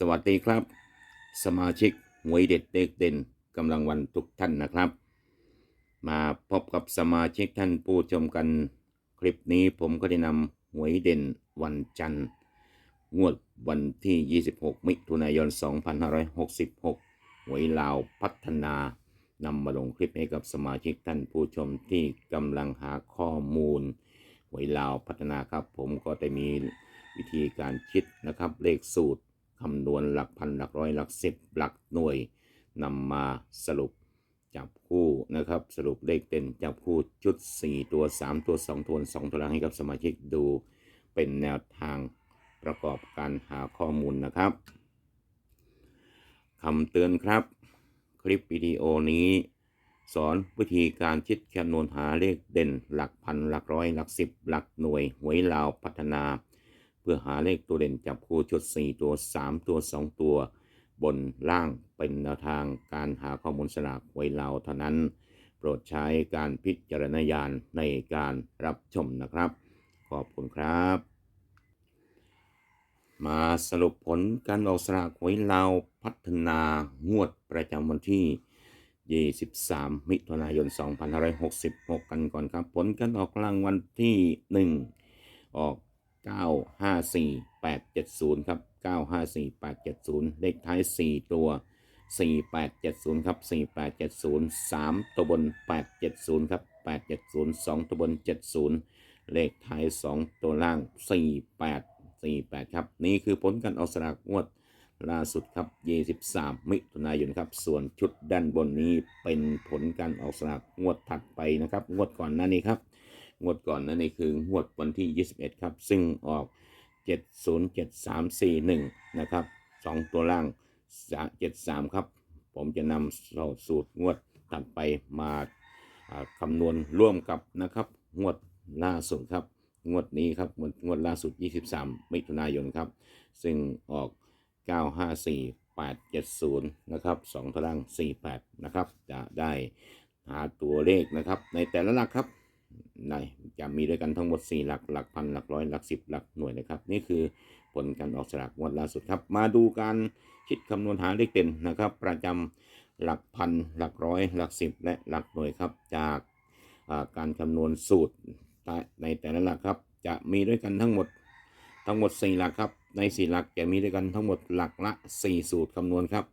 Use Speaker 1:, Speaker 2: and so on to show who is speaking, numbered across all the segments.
Speaker 1: สวัสดีครับ สมาชิกหวยเด็ดเด็กเด่นกำลังวันทุกท่านนะครับ มาพบกับสมาชิกท่านผู้ชมกันคลิปนี้ผมก็ได้นำหวยเด่นวันจันทร์งวดวันที่ 26 มิถุนายน 2566 หวยลาวพัฒนานำมาลงคลิปให้กับสมาชิกท่านผู้ชมที่กำลังหาข้อมูล หวยลาวพัฒนาครับ ผมก็ได้มีวิธีการคิดนะครับเลขสูตร คำนวณหลักพันหลักร้อยหลักสิบหลักหน่วยนำมาสรุปจับคู่นะครับ สรุปเลขเด่นจับคู่ชุด 4 ตัว 3 ตัว 2 ตัว 2 ตัวล่างให้กับสมาชิกดูเป็นแนวทางประกอบการหาข้อมูลนะครับคำเตือนครับ คลิปวิดีโอนี้ สอนวิธีการคิดคำนวณหาเลขเด่น หลักพันหลักร้อยหลักสิบหลักหน่วยหวยลาวพัฒนา พื่อหาเลขตัวเด่นจับคู่ชุด 4 ตัว 3 ตัว 2 ตัว บนล่างเป็นแนวทางการหาข้อมูลสลากหวยลาวเท่านั้น โปรดใช้การพิจารณญาณในการรับชมนะครับ ขอบคุณครับ มาสรุปผลการออกสลากหวยลาวพัฒนางวดประจำวันที่ 23 มิถุนายน 2566 กันก่อนครับ ผลการออกรางวัลที่ 1 ออก 954870 ครับ 954870 เลขท้าย 4 ตัว 4870 ครับ 4870 3 ตัวบน 870 ครับ 870 2 ตัวบน 70 เลขท้าย 2 ตัวล่าง 48 48 ครับ นี่คือผลการออกสลากงวดล่าสุดครับ 23 มิถุนายนครับ ส่วนชุดด้านบนนี้เป็นผลการออกสลากงวดถัดไปนะครับ งวดก่อนหน้านี้ครับ งวดก่อนนั่นคืองวดวันที่ 21 ครับ ซึ่งออก 707341 นะครับ 2 ตัวล่าง 73 ครับ ผมจะนำสูตรงวดถัดไปมาอ่าคำนวณร่วมกับนะครับงวดล่าสุดครับ งวดนี้ครับงวดงวดล่าสุด 23 มิถุนายนครับ ซึ่งออก 954870 นะครับ2ตาราง 48 นะครับ จะได้หาตัวเลขนะครับ ในแต่ละหลักครับ ในจะมีด้วยกันทั้งหมด 4 หลักหลักพันหลักร้อยหลักสิบหลักหน่วยนะครับ นี่คือผลการออกสลากงวดล่าสุดครับ มาดูการคิดคำนวณหาเลขเด่นนะครับ ประจำหลักพันหลักร้อย หลักสิบและหลักหน่วยครับ จากการคำนวณสูตรในแต่ละหลักครับจะมีด้วยกันทั้งหมดทั้งหมด 4 หลักครับ ใน 4 หลักจะมีด้วยกันทั้งหมดหลักละ 4 สูตรคำนวณครับ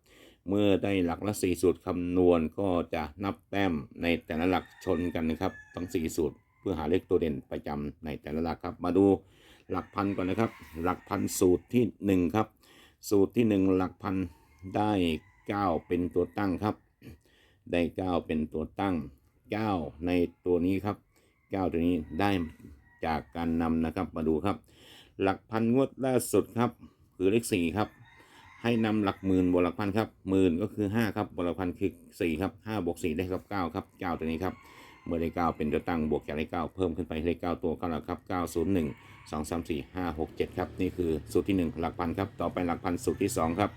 Speaker 1: เมื่อได้หลักละ 4 สูตรคำนวณก็จะนับแต้มในแต่ละหลักชนกันนะครับทั้ง 4 สูตร พื่อหาเลขตัวเด่นประจำในแต่ละหลักครับ มาดูหลักพันก่อนนะครับ หลักพันสูตรที่ 1 ครับ สูตรที่ 1 หลักพันได้ 9 เป็นตัวตั้งครับ ได้ 9 เป็นตัวตั้ง 9 ในตัวนี้ครับ 9 ตัวนี้ได้จากการนำนะครับมาดูครับ หลักพันงวดล่าสุดครับ คือเลขสี่ครับ ให้นำหลักหมื่นบวกหลักพันครับหมื่นก็คือห้าครับบวกหลักพันคือสี่ครับห้าบวกสี่ได้ครับเก้าครับเก้าตัวนี้ครับ เมื่อเก้าเป็นตัวตั้งบวกจากเลขเก้าเพิ่มขึ้นไปเลขเก้าตัวก้าหลักครับเก้าศูนย์หนึ่งสองสามสี่ห้าหกเจ็ดครับ นี่คือสูตรที่หนึ่งหลักพันครับ ต่อไปหลักพันสูตรที่สองครับ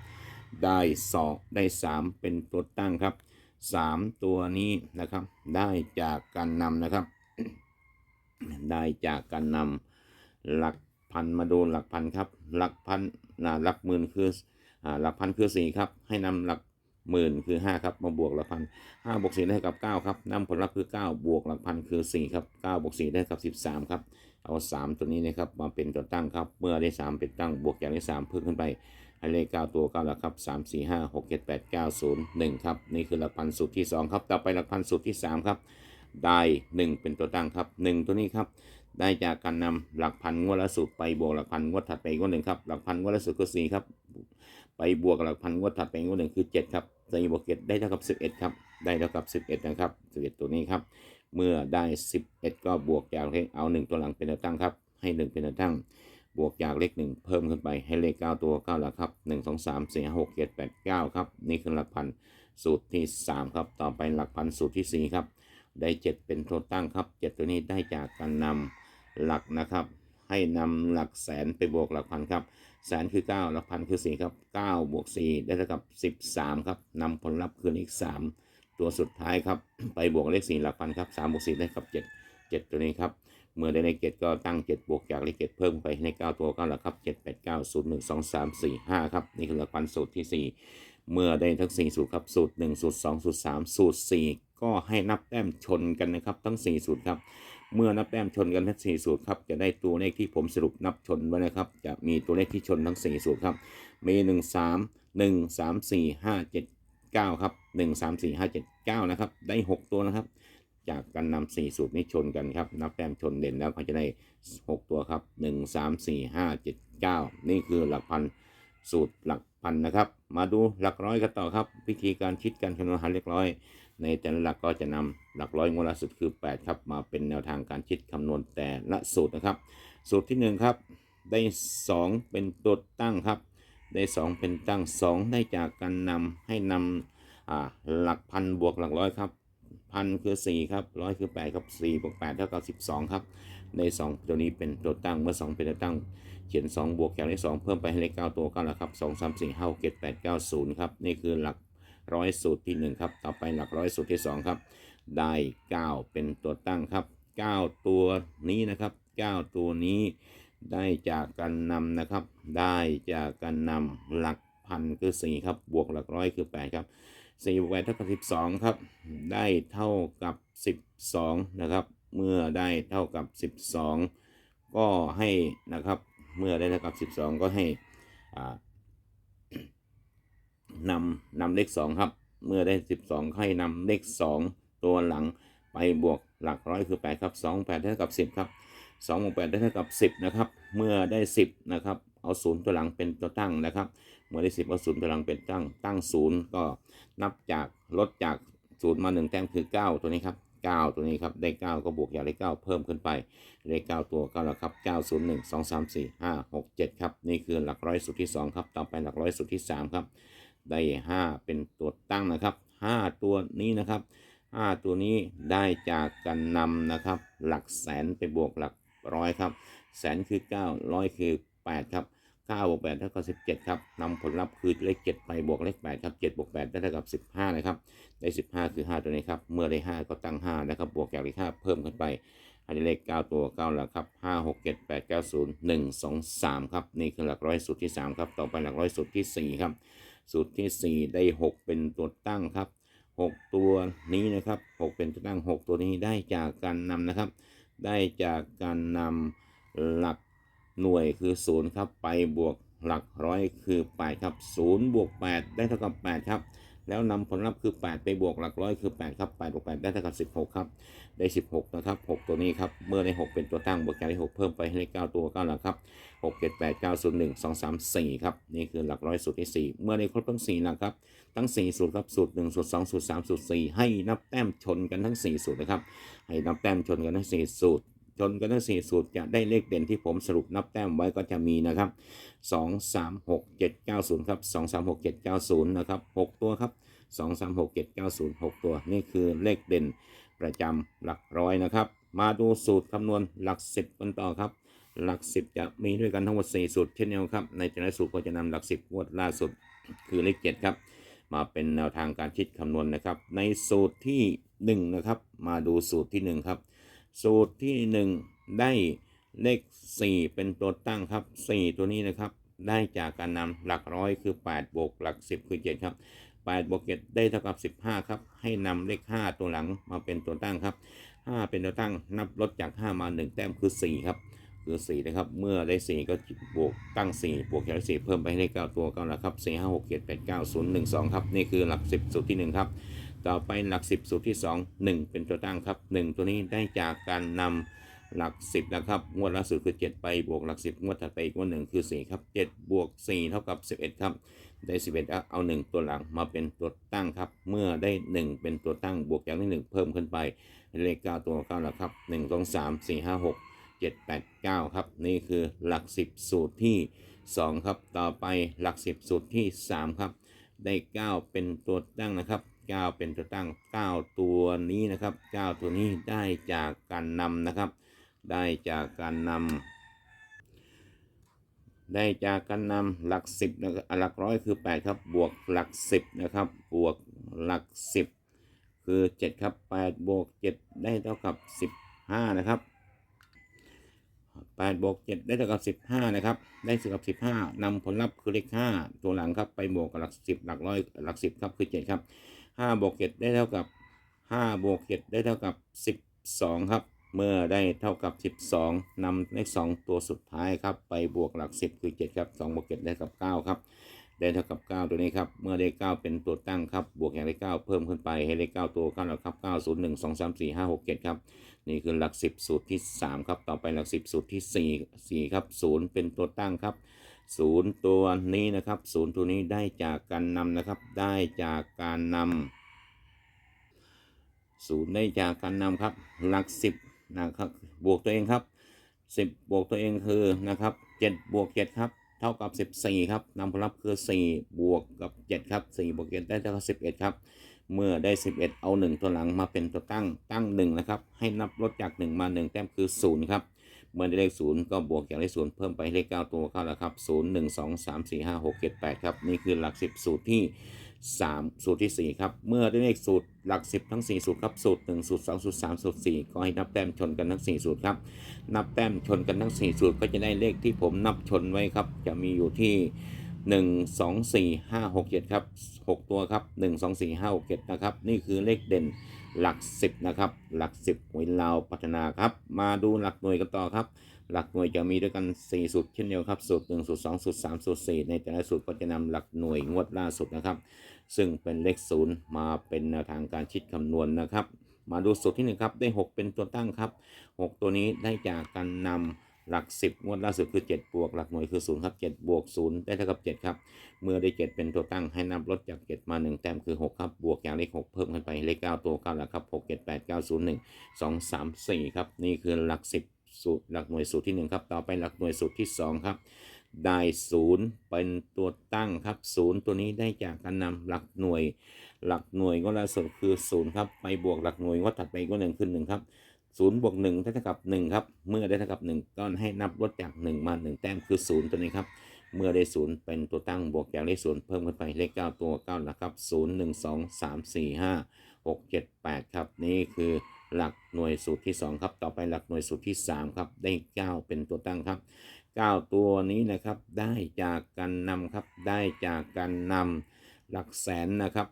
Speaker 1: ได้สองได้สามเป็นตัวตั้งครับสามตัวนี้นะครับ ได้จากการนำนะครับ ได้จากการนำหลักพันมาดูหลักพันครับ หลักพันนะหลักหมื่นคือหลักพันคือสี่ครับ ให้นำหลัก หมื่นคือห้าครับมาบวกหลักพันห้าบวกสี่ได้กับเก้าครับนำผลลัพธ์คือเก้าบวกหลักพันคือสี่ครับเก้าบวกสี่ได้กับสิบสามครับเอาสามตัวนี้นะครับมาเป็นตัวตั้งครับเมื่อได้สามเป็นตั้งบวกจากได้สามเพิ่มขึ้นไปให้เลขเก้าตัวเก้าหลักครับสามสี่ห้าหกเจ็ดแปดเก้าศูนย์หนึ่งครับนี่คือหลักพันสูตรที่สองครับต่อไปหลักพันสูตรที่สามครับได้หนึ่งเป็นตัวตั้งครับหนึ่งตัวนี้ครับได้จากการนำหลักพันงวดละสูตรไปบวกหลักพันงวดถัดไปงวดหนึ่งครับหลักพันงวดละสูตรคือสี่ครับไปบวกหลักพันงวดถัดไปงวดหนึ่งคือเจ็ดครับ สี่บวกเจ็ดได้เท่ากับสิบเอ็ดครับ ได้เท่ากับสิบเอ็ดนะครับสิบเอ็ดตัวนี้ครับ เมื่อได้สิบเอ็ดก็บวกจากเลขเอาหนึ่งตัวหลังเป็นตัวตั้งครับ ให้หนึ่งเป็นตัวตั้ง บวกจากเลขหนึ่งเพิ่มขึ้นไปให้เลขเก้าตัวเก้าหลักครับหนึ่งสองสามสี่ห้าหกเจ็ดแปดเก้าครับ นี่คือหลักพันสูตรที่สามครับ ต่อไปหลักพันสูตรที่สี่ครับ ได้เจ็ดเป็นตัวตั้งครับเจ็ดตัวนี้ได้จากการนำหลักนะครับ ให้นำหลักแสนไปบวกหลักพันครับ แสนคือ 9 หลักพันคือ 4 ครับ 9 บวก 4 ได้เท่ากับ 13 ครับนำผลลัพธ์คือเลข3ตัวสุดท้ายครับ ไปบวกเลข 4 หลักพันครับ3บวก4ได้กับ7เจ็ดตัวนี้ครับ เมื่อได้เลขเจ็ดก็ตั้งเจ็ดบวกจากเลขเจ็ดเพิ่มไปในเก้าตัวเก้าหลักครับเจ็ดแปดเก้าศูนย์หนึ่งสองสามสี่ห้าครับ นี่คือหลักพันสูตรที่สี่เมื่อได้ทั้งสี่สูตรครับ สูตรหนึ่งสูตรสองสูตรสามสูตรสี่ก็ให้นับแต้มชนกันนะครับ ทั้งสี่สูตรครับ เมื่อนับแต้มชนกันทั้งสี่สูตรครับจะได้ตัวเลขที่ผมสรุปนับชนไว้นะครับ จะมีตัวเลขที่ชนทั้งสี่สูตรครับ มีหนึ่งสามหนึ่งสามสี่ห้าเจ็ดเก้าครับหนึ่งสามสี่ห้าเจ็ดเก้านะครับ ได้หกตัวนะครับ จากการนำสี่สูตรนี้ชนกันครับ นับแต้มชนเด่นแล้วก็จะได้หกตัวครับหนึ่งสามสี่ห้าเจ็ดเก้านี่คือหลักพันสูตรหลักพันนะครับ มาดูหลักร้อยกันต่อครับ วิธีการคิดการคำนวณหารเลขร้อย ในแต่ละหลักก็จะนำหลักร้อยงวดละสุดคือ 8 ครับมาเป็นแนวทางการคิดคำนวณแต่ละสูตรนะครับ สูตรที่ 1 ครับ ได้ 2 เป็นตัวตั้งครับ ได้ 2 เป็นตั้ง 2 ได้จากการนำให้นำอ่าหลักพันบวกหลักร้อยครับพันคือ 4 ครับร้อยคือ 8 ครับ4บวก8เท่ากับ 12 ครับ ใน 2 ตัวนี้เป็นตัวตั้งเมื่อ 2 เป็นตัวตั้ง เขียน 2 บวกจากเลข2เพิ่มไปให้เลข9ตัว9แล้วครับ 2 3 4 5 6 7 8 9 0 ครับ นี่คือหลัก ร้อยสูตรที่ 1 ครับ ต่อไปหลักร้อยสูตรที่ 2 ครับ ได้ 9 เป็นตัวตั้งครับ 9 ตัวนี้นะครับ 9 ตัวนี้ได้จากการนำนะครับ ได้จากการนำหลักพันคือ 4 ครับ บวกหลักร้อยคือ 8 ครับ4บวก8เท่ากับ12 ครับ ได้เท่ากับ 12 นะครับ เมื่อได้เท่ากับ 12 ก็ให้นะครับ เมื่อได้เท่ากับ 12 ก็ให้อ่า นำนำเลขสองครับ เมื่อได้สิบสองให้นำเลขสองตัวหลังไปบวกหลักร้อยคือแปดครับสองแปดเท่ากับสิบครับสองบวกแปดได้เท่ากับสิบนะครับเมื่อได้สิบนะครับเอาศูนย์ตัวหลังเป็นตัวตั้งนะครับ เมื่อได้สิบเอาศูนย์ตัวหลังเป็นตั้งตั้งศูนย์ก็นับจากลดจากศูนย์มาหนึ่งแต้มคือเก้าตัวนี้ครับเก้าตัวนี้ครับได้เก้าก็บวกอย่างเลขเก้าเพิ่มขึ้นไปเลขเก้าตัวเก้าแล้วครับเก้าศูนย์หนึ่งสองสามสี่ห้าหกเจ็ดครับ นี่คือหลักร้อยสุดที่สองครับ ต่อไปหลักร้อยสุดที่สามครับ ได้ 5 เป็นตัวตั้งนะครับ 5 ตัวนี้นะครับ 5 ตัวนี้ได้จากการนำนะครับ หลักแสนไปบวกหลักร้อยครับ แสนคือ 9 ร้อยคือ 8 ครับ9บวก8เท่ากับ17 ครับนำผลลัพธ์คือเลข 7 ไปบวกเลข 8 ครับ7บวก8ได้เท่ากับ 15 นะครับ ได้ 15 คือ 5 ตัวนี้ครับ เมื่อได้ 5 ก็ตั้ง 5 นะครับ บวกจากเลข 5 เพิ่มขึ้นไปให้ได้เลข 9 ตัว 9 แล้วครับ 5 6 7 8 9 0 1 2 3 ครับ นี่คือหลักร้อยสูตรที่ 3 ครับ ต่อไปหลักร้อยสูตรทีสี่ 4 ครับ สูตรที่ 4 ได้ 6 เป็นตัวตั้งครับ 6 ตัวนี้นะครับ 6 เป็นตัวตั้ง 6 ตัวนี้ได้จากการนำนะครับ ได้จากการนำหลักหน่วยคือ 0 ครับ ไปบวกหลักร้อยคือ 8 ครับ 0 บวก 8 ได้เท่ากับ 8 ครับ แล้วนำผลลัพธ์คือ 8 ไปบวกหลักร้อยคือ 8 ครับ8บวก8ได้เท่ากับ 16 ครับ ได้ 16 นะครับ 6 ตัวนี้ครับ เมื่อได้ 6 เป็นตัวตั้งบวกจากได้ 6 เพิ่มไปให้ได้ 9 ตัว9หลักครับหกเจ็ดแปดเก้าศูนย์หนึ่งสองสามสี่ครับ นี่คือหลักร้อยสูตรที่สี่เมื่อได้ครบทั้งสี่หลักครับ ทั้งสี่สูตรครับสูตรหนึ่งสูตรสองสูตรสามสูตรสี่ให้นับแต้มชนกันทั้งสี่สูตรนะครับ ให้นับแต้มชนกันทั้งสี่สูตร ชนกันทั้งสี่สูตรจะได้เลขเด่นที่ผมสรุปนับแต้มไว้ก็จะมีนะครับสองสามหกเจ็ดเก้าศูนย์ครับสองสามหกเจ็ดเก้าศูนย์นะครับหกตัวครับสองสามหกเจ็ดเก้าศูนย์หกตัว นี่คือเลขเด่นประจำหลักร้อยนะครับ มาดูสูตรคำนวณหลักสิบกันต่อครับ หลักสิบจะมีด้วยกันทั้งหมด 4 สูตรเช่นเดียวครับ ในแต่ละสูตรก็จะนำหลักสิบงวดล่าสุดคือเลข 7 ครับ มาเป็นแนวทางการคิดคำนวณนะครับ ในสูตรที่ 1 นะครับ มาดูสูตรที่ 1 ครับ สูตรที่ 1 ได้เลข 4 เป็นตัวตั้งครับ 4 ตัวนี้นะครับ ได้จากการนำหลักร้อยคือ 8 บวกหลัก 10 คือ 7 ครับ 8 บวก 7 ได้เท่ากับ 15 ครับ ให้นำเลข 5 ตัวหลังมาเป็นตัวตั้งครับ 5 เป็นตัวตั้งนับลดจาก 5 มา 1 แต้มคือ 4 ครับคือ4นะครับ เมื่อได้ 4 ก็บวกตั้ง 4 บวกจาก4เพิ่มไปให้ได้9ตัว9แล้วครับ4 5 6 7 8 9 0 1 2 ครับ นี่คือหลัก 10 สูตรที่ 1 ครับ ต่อไปหลัก 10 สูตรที่ 2 1 เป็นตัวตั้งครับ 1 ตัวนี้ได้จากการนำหลัก 10 นะครับ งวดล่าสุดคือ 7 ไปบวกหลัก 10 งวดถัดไปอีกงวดหนึ่งคือ 4 ครับ 7 บวก 4 เท่ากับ 11 ครับ ได้ 11เอา 1 ตัวหลังมาเป็นตัวตั้งครับ เมื่อได้ 1 เป็นตัวตั้งบวกจากที่1เพิ่มขึ้นไป เลข 9 ตัว9แล้วครับ 1 2 3 4 5 6 7 8 9 ครับ นี่คือหลัก 10 สูตรที่ 2 ครับ ต่อไปหลัก 10 สูตรที่ 3 ครับ ได้ 9 เป็นตัวตั้งนะครับ 9เป็นตัวตั้ง9ตัวนี้นะครับ9ตัวนี้ได้จากการนำนะครับ ได้จากการนำได้จากการนำหลัก10นะครับอะหลักร้อยคือ8ครับบวกหลัก10นะครับบวกหลัก10คือ7ครับ8บวก7ได้เท่ากับห้านะครับแปดบวกเจ็ดได้เท่ากับสิบห้านะครับได้เท่ากับสิบห้านำผลลัพธ์คือเลขห้าตัวหลังครับ ไปบวกกับหลักสิบหลักร้อยหลักสิบครับ คือเจ็ดครับ ห้าบวกเจ็ดได้เท่ากับห้าบวกเจ็ดได้เท่ากับสิบสองครับ เมื่อได้เท่ากับ12นำเลข2ตัวสุดท้ายครับ ไปบวกหลัก10คือ7ครับ2บวก7ได้กับ9ครับได้เท่ากับ 9 ตัวนี้ครับ เมื่อได้ 9 เป็นตัวตั้งครับ บวกอย่างเลข9เพิ่มขึ้นไปให้เลข9ตัว9แล้วครับ 9 0 1 2 3 4 5 6 7 ครับ นี่คือหลัก 10 สูตรที่ 3 ครับ ต่อไปหลัก 10 สูตรที่ 4 4 ครับ 0 เป็นตัวตั้งครับ 0ตัวนี้นะครับ0ตัวนี้ได้จากการนำนะครับ ได้จากการนำศูนย์ได้จากการนำครับ หลักสิบนะครับบวกตัวเองครับสิบบวกตัวเองคือนะครับเจ็ดบวกเจ็ดครับ เท่ากับสิบสี่ครับนำผลลัพธ์คือสี่บวกกับเจ็ดครับสี่บวกเจ็ดได้เท่ากับสิบเอ็ดครับเมื่อได้สิบเอ็ดเอาหนึ่งตัวหลังมาเป็นตัวตั้งตั้งหนึ่งนะครับ ให้นับลดจากหนึ่งมาหนึ่งแต้มคือศูนย์ครับ เมื่อได้เลขศูนย์ก็บวกจากเลขศูนย์เพิ่มไปเลขเก้าตัวเข้าแล้วครับศูนย์หนึ่งสองสามสี่ห้าหกเจ็ดแปดครับนี่คือหลักสิบสูตรที่สามสูตรที่สี่ครับเมื่อได้เลขสูตรหลักสิบทั้งสี่สูตรครับสูตรหนึ่งสูตรสองสูตรสามสูตรสี่ก็ให้นับแต้มชนกันทั้งสี่สูตรครับนับแต้มชนกันทั้งสี่สูตรก็จะได้เลขที่ผมนับชนไว้ครับจะมีอยู่ที่ 1 2 4 5 6 7ครับ6 ตัวครับ 1 2 4 5 6 7นะครับนี่คือเลขเด่นหลัก 10นะครับหลัก 10หวยลาวพัฒนาครับ มาดูหลักหน่วยกันต่อครับ หลักหน่วยจะมีด้วยกัน 4 สูตรเช่นเดียวครับสูตร1สูตร2สูตร3สูตร4ในแต่ละสูตรก็จะนำหลักหน่วยงวดล่าสุดนะครับ ซึ่งเป็นเลขศูนย์มาเป็นแนวทางการคิดคำนวณนะครับ มาดูสูตรที่1ครับได้ 6 เป็นตัวตั้งครับ 6 ตัวนี้ได้จากการนำ หลัก 10 งวดล่าสุดคือ 7 บวก หลักหน่วยคือ 0 ครับ 7 บวก 0 ได้เท่ากับ 7 ครับ เมื่อได้ 7 เป็นตัวตั้งให้นับลดจาก 7 มา 1 แต้มคือ 6 ครับ บวกอย่างเลข 6 เพิ่มขึ้นไป เลข 9 ตัว 9 หลักครับ 6 7 8 9 0 1 2 3 4 ครับ นี่คือหลัก 10 สูตร หลักหน่วยสูตรที่ 1 ครับ ต่อไปหลักหน่วยสูตรที่ 2 ครับ ได้ศูนย์เป็นตัวตั้งครับศูนย์ตัวนี้ได้จากการนำหลักหน่วย หลักหน่วยก็ล่าสุดคือศูนย์ครับ ไปบวกหลักหน่วยก็ถัดไปก็หนึ่งขึ้นหนึ่งครับ ศูนย์บวกหนึ่งได้เท่ากับหนึ่งครับ เมื่อได้เท่ากับหนึ่งก็ให้นับลดจากหนึ่งมาหนึ่งแต้มคือศูนย์ตัวนี้ครับ เมื่อได้ศูนย์เป็นตัวตั้งบวกจากเลขศูนย์เพิ่มขึ้นไปเลขเก้าตัวเก้าหลักครับศูนย์หนึ่งสองสามสี่ห้าหกเจ็ดแปดครับ นี่คือหลักหน่วยสูตรที่สองครับ ต่อไปหลักหน่วยสูตรที่สามครับ ได้เก้าเป็นตัวตั้งครับ 9 ตัวนี้นะครับ ได้จากการนำครับ ได้จากการนำหลักแสนนะครับ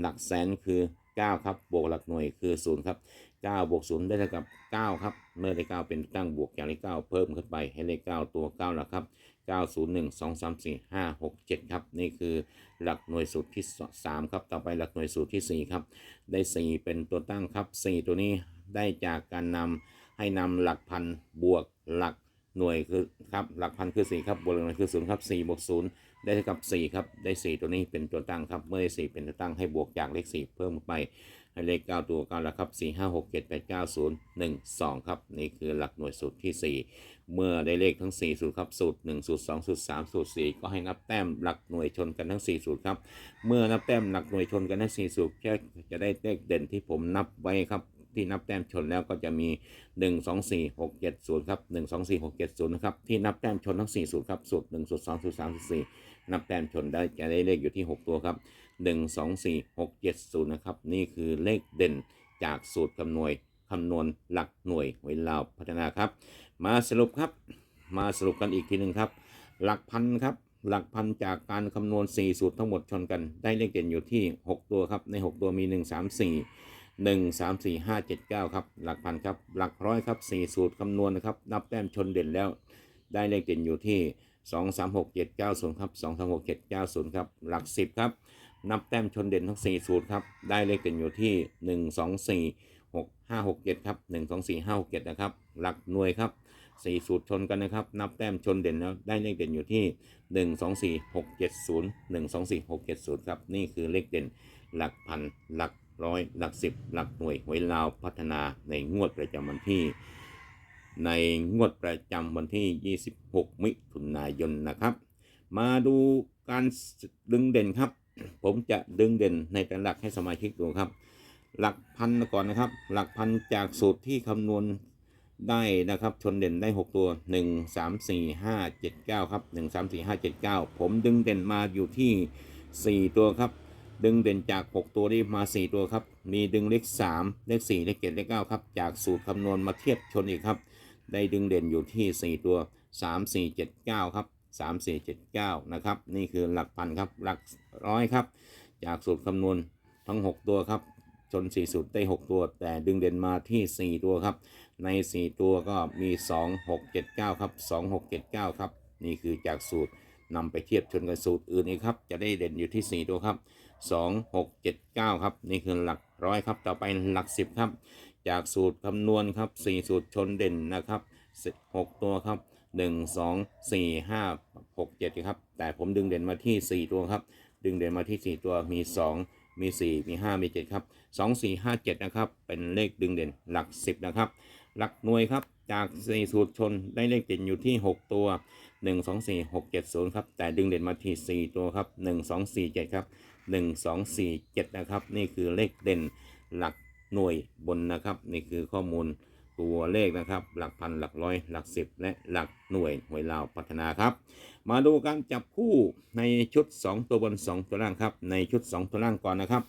Speaker 1: หลักแสนคือ 9 ครับ บวกหลักหน่วยคือ 0 ครับ 9บวก0ได้เท่ากับ 9 ครับ เมื่อได้9เป็นตั้งบวกอย่างเลข9เพิ่มขึ้นไปให้เลข9ตัว9แล้วครับ 901 2 3 4 5 6 7 ครับ นี่คือหลักหน่วยสูตรที่ 3 ครับ ต่อไปหลักหน่วยสูตรที่ 4 ครับ ได้ 4 เป็นตัวตั้งครับ 4 ตัวนี้ได้จากการนำให้นำหลักพันบวกหลักหน่วยคือครับหลักพันคือ 4 ครับบวกหลักหน่วยคือ0ครับ4บวก0ได้เท่ากับ4ครับได้ 4 ตัวนี้เป็นตัวตั้งครับเมื่อได้4เป็นตัวตั้งให้บวกจากเลข4เพิ่มไป เลข 9 ตัว 9 แล้วครับ 4 5 6 7 8 9 0 1 2 ครับ นี่คือหลักหน่วยสูตรที่ 4 เมื่อได้เลขทั้ง 4 สูตรครับ สูตร 1 สูตร 2 สูตร 3 สูตร 4 ก็ให้นับแต้มหลักหน่วยชนกันทั้ง 4 สูตรครับ เมื่อนับแต้มหลักหน่วยชนกันทั้ง 4 สูตรจะจะได้เลขเด่นที่ผมนับไว้ครับที่นับแต้มชนแล้วก็จะมี 1 2 4 6 7 0 ครับ 1 2 4 6 7 0 นะครับ ที่นับแต้มชนทั้ง4สูตรครับ สูตร1สูตร2สูตร3สูตร4 นับแต้มชนได้จะได้เลขอยู่ที่ 6 ตัวครับ 1 2 4 6 7 0 นะครับ นี่คือเลขเด่นจากสูตรคำนวณคำนวณหลักหน่วยเวลาพัฒนาครับ มาสรุปครับ มาสรุปกันอีกทีหนึ่งครับ หลักพันครับ หลักพันจากการคำนวณ 4 สูตรทั้งหมดชนกัน ได้เลขเด่นอยู่ที่ 6 ตัวครับ ใน 6 ตัวมี 1 3 4 1 3 4 5 7 9 ครับ หลักพันครับ หลักร้อยครับ 4 สูตรคำนวณนะครับ นับแต้มชนเด่นแล้ว ได้เลขเด่นอยู่ที่ 2 3 6 7 9 0ครับ2 3 6 7 9 0ครับหลัก 10ครับนับแต้มชนเด่นทั้ง4สูตรครับได้เลขเด่นอยู่ที่ 1 2 4 6 5 6 7ครับ1 2 4 5 6 7นะครับหลักหน่วยครับ4สูตรชนกันนะครับนับแต้มชนเด่นแล้วได้เลขเด่นอยู่ที่ 1 2 4 6 7 0 1 2 4 6 7 0ครับนี่คือเลขเด่นหลักพันหลักร้อยหลักสิบหลักหน่วยหวยลาวพัฒนาในงวดประจำวันที่ ในงวดประจำวันที่ 26 มิถุนายนนะครับ มาดูการดึงเด่นครับ ผมจะดึงเด่นในแต่ละหลักให้สมาชิกดูครับ หลักพันก่อนนะครับ หลักพันจากสูตรที่คำนวณได้นะครับ ชนเด่นได้ 6 ตัว 1 3 4 5 7 9 ครับ 1 3 4 5 7 9 ผมดึงเด่นมาอยู่ที่ 4 ตัวครับ ดึงเด่นจาก 6 ตัวนี้มา 4 ตัวครับ มีดึงเลข 3 เลข 4 เลข 7 เลข 9 ครับ จากสูตรคำนวณมาเทียบชนอีกครับ ได้ดึงเด่นอยู่ที่ 4 ตัว 3 4 7 9 ครับ 3 4 7 9 นะครับ นี่คือหลักพันครับ หลักร้อยครับ จากสูตรคำนวณทั้ง 6 ตัวครับชน4สูตรได้ 6 ตัว แต่ดึงเด่นมาที่ 4 ตัวครับ ใน 4 ตัวก็มี 2 6 7 9 ครับ 2 6 7 9 ครับ นี่คือจากสูตรนำไปเทียบชนกับสูตรอื่นอีกครับ จะได้เด่นอยู่ที่ 4 ตัวครับ 2 6 7 9 ครับ นี่คือหลักร้อยครับ ต่อไปหลัก 10 ครับ จากสูตรคำนวณครับ 4 สูตรชนเด่นนะครับ 6 ตัวครับ 1 2 4 5 6 7ครับ แต่ผมดึงเด่นมาที่ 4 ตัวครับ ดึงเด่นมาที่ 4 ตัว มี 2 มี 4 มี 5 มี 7 ครับ 2 4 5 7 นะครับ เป็นเลขดึงเด่นหลัก 10 นะครับ หลักหน่วยครับ จาก 4 สูตรชนได้เลขเด่นอยู่ที่ 6 ตัว 1 2 4 6 7 0 ครับ แต่ดึงเด่นมาที่ 4 ตัวครับ 1 2 4 7 ครับ 1 2 4 7 นะครับ นี่คือเลขเด่นหลัก หน่วยบนนะครับ นี่คือข้อมูลตัวเลขนะครับ หลักพันหลักร้อยหลักสิบและหลักหน่วยหวยลาวพัฒนาครับ มาดูการจับคู่ในชุด 2 ตัวบน 2 ตัวล่างครับ ในชุด 2 ตัวล่างก่อนนะครับ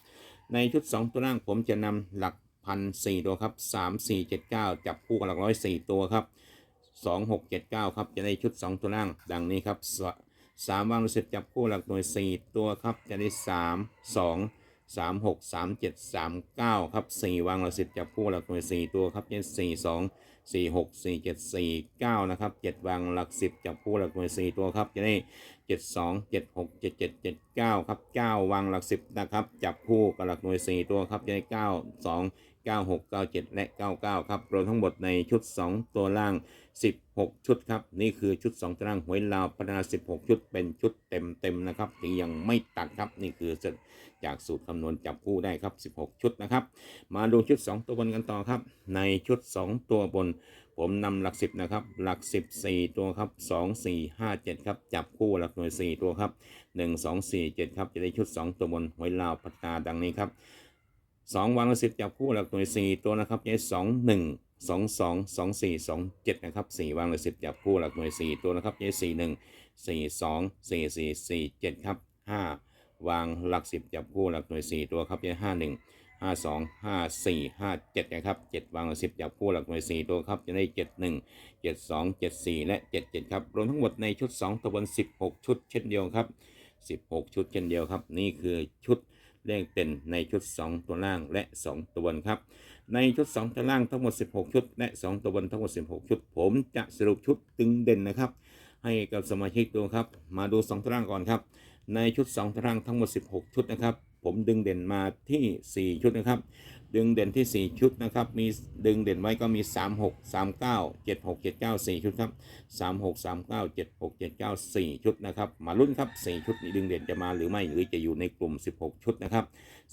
Speaker 1: ในชุด 2 ตัวล่างผมจะนำหลักพันสี่ตัวครับ3 4 7 9จับคู่กับหลักร้อยสี่ตัวครับ2 6 7 9ครับจะได้ชุด 2 ตัวล่างดังนี้ครับสามวางรู้สึกจับคู่หลักหน่วย 4 ตัวครับจะได้ 3 2 3 6 3 7 3 9ครับ4วางหลักสิบจับคู่หลักหน่วย4ตัวครับจะได้4 2 4 6 4 7 4 9นะครับ7วางหลักสิบจับคู่หลักหน่วย4ตัวครับจะได้7 2 7 6 7 7 7 9ครับ9วางหลักสิบนะครับจับคู่กับหลักหน่วย4ตัวครับจะได้9 2 9 6 9 7และ99ครับรวมทั้งหมดในชุด2ตัวล่าง 16 ชุดครับ นี่คือชุด 2ตารางหวยลาวพัฒนา 16 ชุดเป็นชุดเต็มเต็มๆนะครับที่ยังไม่ตัดครับนี่คือจากสูตรคำนวณจับคู่ได้ครับ 16 ชุดนะครับ มาดูชุด 2 ตัวบนกันต่อครับ ในชุด 2 ตัวบน ผมนำหลัก 10 นะครับ หลัก 14 ตัวครับ 2 4 5 7 ครับ จับคู่หลักหน่วย 4 ตัวครับ 1 2 4 7 ครับ จะได้ชุด 2 ตัวบนหวยลาวพัฒนาดังนี้ครับ2วางหลักสิบจับคู่หลักหน่วย 4 ตัวนะครับจะได้2 1 2 2 2 4 2 7นะครับ4วางหลักสิบจับคู่หลักหน่วย4ตัวนะครับจะได้4 1 4 2 4 4 4 7ครับ5วางหลักสิบจับคู่หลักหน่วย4ตัวครับจะได้5 1 5 2 5 4 5 7นะครับ7วางหลักสิบจับคู่หลักหน่วย4ตัวครับจะได้7 1 7 2 7 4และ7 7ครับรวมทั้งหมดในชุด2ตัวบน16ชุดเช่นเดียวครับ16ชุดเช่นเดียวครับ นี่คือชุด เลขเด่นในชุด 2 ตัวล่างและ 2 ตัวบนครับ ในชุด 2 ตัวล่างทั้งหมด 16 ชุด และ 2 ตัวบนทั้งหมด 16 ชุด ผมจะสรุปชุดตึงเด่นนะครับ ให้กับสมาชิกดูครับ มาดู 2 ตัวล่างก่อนครับ ในชุด 2 ตัวล่างทั้งหมด 16 ชุดนะครับ ผมดึงเด่นมาที่ 4 ชุดนะครับ ดึงเด่นที่ 4 ชุดนะครับ มีดึงเด่นไว้ก็มี 3 6 3 9 7 6 7 9 4 ชุดครับ 3 6 3 9 7 6 7 9 4 ชุดนะครับ มาลุ้นครับ 4 ชุดนี้ดึงเด่นจะมาหรือไม่หรือจะอยู่ในกลุ่ม 16 ชุดนะครับ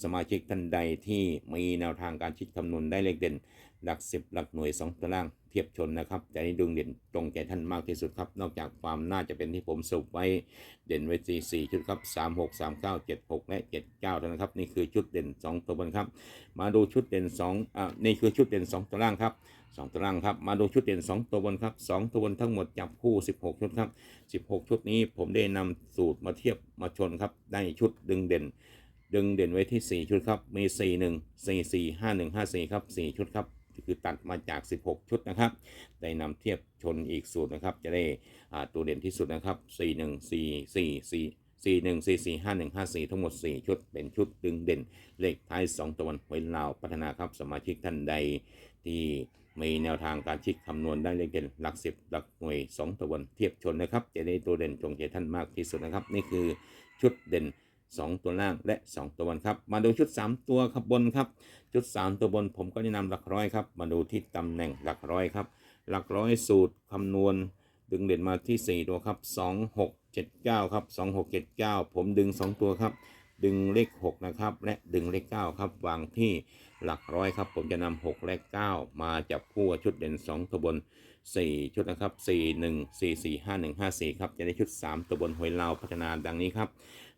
Speaker 1: สมาชิกท่านใดที่มีแนวทางการคิดคำนวณได้เลขเด่น หลัก 10 หลักหน่วย 2ตารางเทียบชนนะครับจะได้ดึงเด่นตรงใจท่านมากที่สุดครับ นอกจากความน่าจะเป็นที่ผมสรุปไว้เด่นไว้4 4ชุดครับ 3 6 3 9 7 6 และ 7 9นั้นครับนี่คือชุดเด่น 2 ตัวบนครับ มาดูชุดเด่น2อ่านี่คือชุดเด่น 2 ตัวล่างครับ 2 ตัวล่างครับ มาดูชุดเด่น 2 ตัวบนครับ 2 ตัวบนทั้งหมดจับคู่ 16 ชุดครับ 16 ชุดนี้ผมได้นำสูตรมาเทียบมาชนครับ ได้ชุดดึงเด่น ดึงเด่นไว้ที่ 4 ชุดครับ มี 4 1 4 4 5 1 5 4 ครับ 4 ชุดครับคือตัดมาจาก 16 ชุดนะครับ ได้นำเทียบชนอีกสูตรนะครับ จะได้ตัวเด่นที่สุดนะครับ 4 1 4 4 4 4 1 4 4 5 1 5 4 ทั้งหมด 4 ชุด เป็นชุดดึงเด่น เลขท้าย 2ตัวหวยลาวพัฒนาครับ สมาชิกท่านใด ที่มีแนวทางการคิดคำนวณได้เลขเด่นหลัก 10 หลักหน่วย 2ตัวเทียบชนนะครับ จะได้ตัวเด่นตรงใจท่านมากที่สุดนะครับ นี่คือชุดเด่น 2 ตัวล่างและ 2 ตัวบนครับ มาดูชุด 3 ตัวครับบนครับ ชุด 3 ตัวบนผมก็จะนำหลักร้อยครับ มาดูที่ตำแหน่งหลักร้อยครับ หลักร้อยสูตรคำนวณ ดึงเด่นมาที่ 4 ตัวครับ 2 6 7 9 ครับ 2 6 7 9 ผมดึง 2 ตัวครับ ดึงเลข 6 นะครับ และดึงเลข 9 ครับ วางที่หลักร้อยครับ ผมจะนำ6และ 9 มาจับคู่ชุดเด่น 2 ตัวบน 4 ชุดนะครับ 4 1 4 4 5 1 5 4 ครับ จะได้ชุด 3 ตัวบนหวยลาวพัฒนาดังนี้ครับ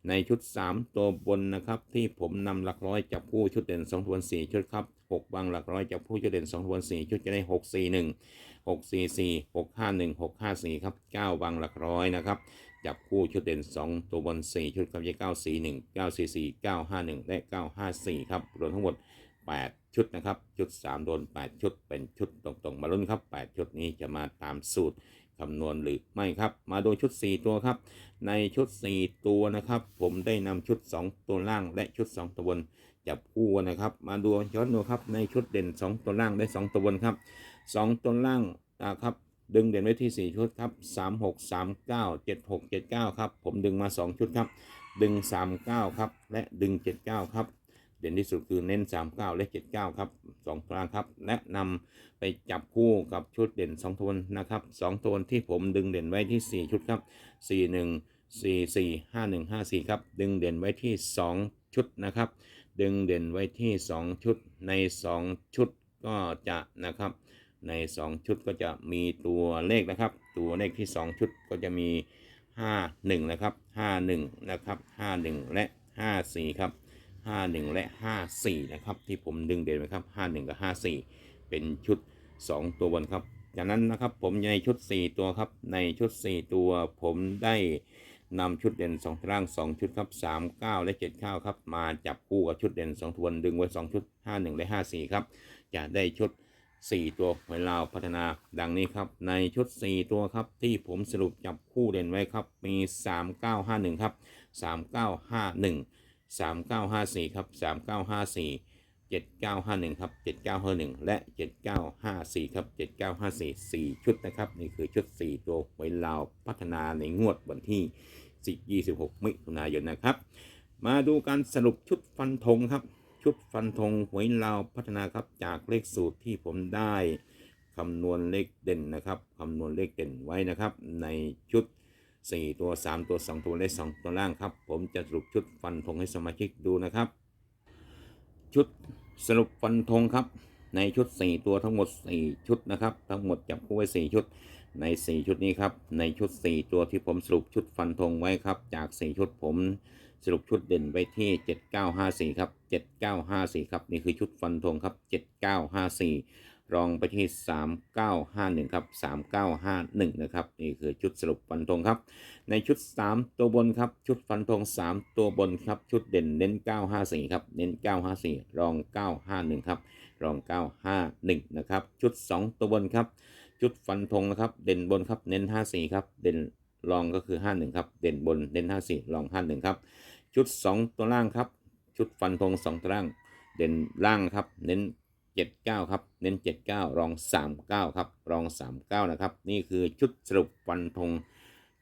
Speaker 1: ในชุด 3 ตัวบนนะครับ ที่ผมนำหลักร้อยจับคู่ชุดเด่น2ตัวบน4ชุดครับ6วางหลักร้อยจับคู่ชุดเด่น2ตัวบน4ชุดจะได้ 6 4 1 6 4 4 6 5 1 6 5 4 ครับ9วางหลักร้อยนะครับ จับคู่ชุดเด่น 2 ตัวบน 4 ชุดครับจะ9 4 1 9 4 4 9 5 1 และ 954 ครับรวมทั้งหมด 8 ชุดนะครับ ชุด 3 โดน 8 ชุดเป็นชุดตรงๆ มาลุ้นครับ 8 ชุดนี้จะมาตามสูตร คำนวณหรือไม่ครับ มาดูชุด 4 ตัวครับ ในชุด 4 ตัวนะครับ ผมได้นำชุด 2 ตัวล่างและชุด 2 ตัวบนจับคู่นะครับ มาดูย้อนดูครับในชุดเด่น 2 ตัวล่างได้ 2 ตัวบนครับ 2 ตัวล่างนะครับดึงเด่นไว้ที่ 4 ชุดครับ3 6 3 9 7 6 7 9ครับผมดึงมา 2 ชุดครับ ดึง 39 ครับ และดึง 79 ครับ เด่นที่สุดคือเน้น 39 และ 79 ครับ 2ตัวล่างครับและนำไปจับคู่กับชุดเด่น2ตัวบนนะครับ2ตัวบนที่ผมดึงเด่นไว้ที่ 4 ชุดครับ 41 44 51 54 ครับ ดึงเด่นไว้ที่ 2 ชุดนะครับ ดึงเด่นไว้ที่ 2 ชุดใน 2 ชุดก็จะนะครับใน 2 ชุดก็จะมีตัวเลขนะครับ ตัวเลขที่ 2 ชุดก็จะมี 51 นะครับ 51 นะครับ 51 และ 54 ครับ 51 และ 54 นะครับ ที่ผมดึงเด่นไว้ครับ 51 กับ 54 เป็นชุด 2 ตัวบนครับ จากนั้นนะครับผมในชุด 4 ตัวครับ ในชุด 4 ตัวผมได้นำชุดเด่น2ตาราง 2 ชุดครับ 39 และ 79 ครับ มาจับคู่กับชุดเด่น 2 ทวนดึงไว้ 2 ชุด 51 และ 54 ครับ จะได้ชุด 4 ตัวหวยลาวพัฒนาดังนี้ครับ ในชุด 4 ตัวครับ ที่ผมสรุปจับคู่เด่นไว้ครับ มี 3951 ครับ 3951 3954 ครับ 3954 7951 ครับ 7951 และ 7954 ครับ 7954 4 ชุดนะครับ นี่คือชุด 4 ตัวหวยลาวพัฒนาในงวดวันที่26 มิถุนายนนะครับ มาดูการสรุปชุดฟันธงครับ ชุดฟันธงหวยลาวพัฒนาครับ จากเลขสูตรที่ผมได้คำนวณเลขเด่นนะครับคำนวณเลขเด่นไว้นะครับ ในชุด 4 ตัว 3 ตัว 2 ตัวและ 2 ตัวล่างครับ ผมจะสรุปชุดฟันธงให้สมาชิกดูนะครับ ชุดสรุปฟันธงครับ ในชุด 4 ตัวทั้งหมด 4 ชุดนะครับ ทั้งหมดจับคู่ไว้ 4 ชุดใน 4 ชุดนี้ครับ ในชุด 4 ตัวที่ผมสรุปชุดฟันธงไว้ครับ จาก 4 ชุดผมสรุปชุดเด่นไว้ที่ 7954 ครับ 7954 ครับ นี่คือชุดฟันธงครับ 7954 รองไปที่ 3951 ครับ 3951 นะครับ นี่คือชุดสรุปฟันธงครับ ในชุด 3 ตัวบนครับ ชุดฟันธง 3 ตัวบนครับ ชุดเด่นเน้น 954 ครับ เน้น 954 รอง 951 ครับ รอง 951 นะครับ ชุด 2 ตัวบนครับ ชุดฟันธงนะครับ เด่นบนครับ เน้น 54 ครับ เด่นรองก็คือ 51 ครับ เด่นบน เน้น 54 รอง 51 ครับ ชุด 2 ตัวล่างครับ ชุดฟันธง 2 ตัวล่าง เด่นล่างครับ เน้น 79 ครับ เน้น 79 รอง 39 ครับ รอง 39 นะครับ นี่คือชุดสรุปฟันธง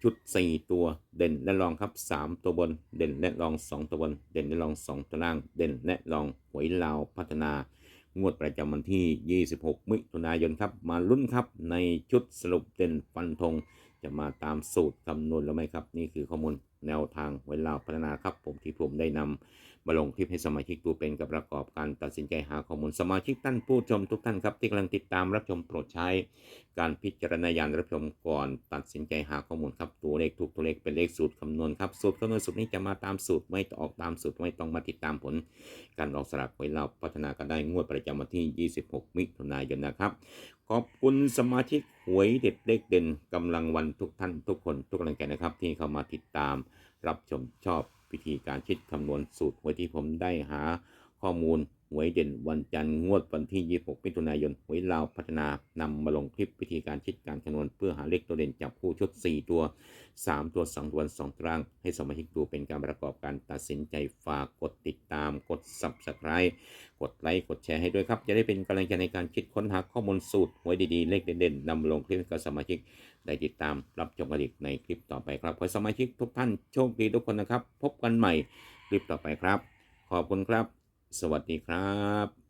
Speaker 1: ชุด 4 ตัวเด่นและรองครับ 3 ตัวบนเด่นและรอง 2 ตัวบน เด่นและรอง 2 ตัวล่าง เด่นและรองหวยลาวพัฒนางวดประจำวันที่ 26 มิถุนายนครับ มาลุ้นครับในชุดสรุปเด่นฟันธงจะมาตามสูตรคำนวณแล้วไหมครับ นี่คือข้อมูลแนวทางหวยลาวพัฒนาครับ ผมที่ผมได้นำ มาลงคลิปให้สมาชิกตัวเป็นกับประกอบการตัดสินใจหาข้อมูลสมาชิกท่านผู้ชมทุกท่านครับที่กำลังติดตามรับชมโปรดใช้ การพิจารณาญาณรับชมก่อนตัดสินใจหาข้อมูลครับตัวเลขทุกตัวเลขเป็นเลขสูตรคำนวณครับสูตรคำนวณสูตรนี้จะมาตามสูตรไม่ออกตามสูตรไม่ต้องมาติดตามผล การออกสลากหวยเราพัฒนากันได้งวดประจำวันที่ 26 มิถุนายนนะครับขอบคุณสมาชิกหวยเด็ดเลขเด่นกำลังวันทุกท่านทุกคนทุกกำลังใจนะครับ ที่เข้ามาติดตามรับชมชอบ วิธีการคิดคำนวณสูตรหวยที่ผมได้หาข้อมูลหวยเด่นวันจันทร์งวดวันที่ 26 มิถุนายนหวยลาวพัฒนานำมาลงคลิปวิธีการคิดการคำนวณเพื่อหาเลขตัวเด่นจับคู่ชุด 4 ตัว 3 ตัว 2 ตัว2ตาราง ให้สมาชิกดูเป็นการประกอบการตัดสินใจฝากกดติดตาม กด subscribe กดไลค์กดแชร์ให้ด้วยครับ จะได้เป็นกำลังใจในการคิดค้นหาข้อมูลสูตรหวยดีๆ เลขเด่นๆนำมาลงคลิปกับสมาชิก ได้ติดตามรับชมกันอีกในคลิปต่อไปครับขอสมาชิกทุกท่านโชคดีทุกคนนะครับ พบกันใหม่คลิปต่อไปครับ ขอบคุณครับ สวัสดีครับ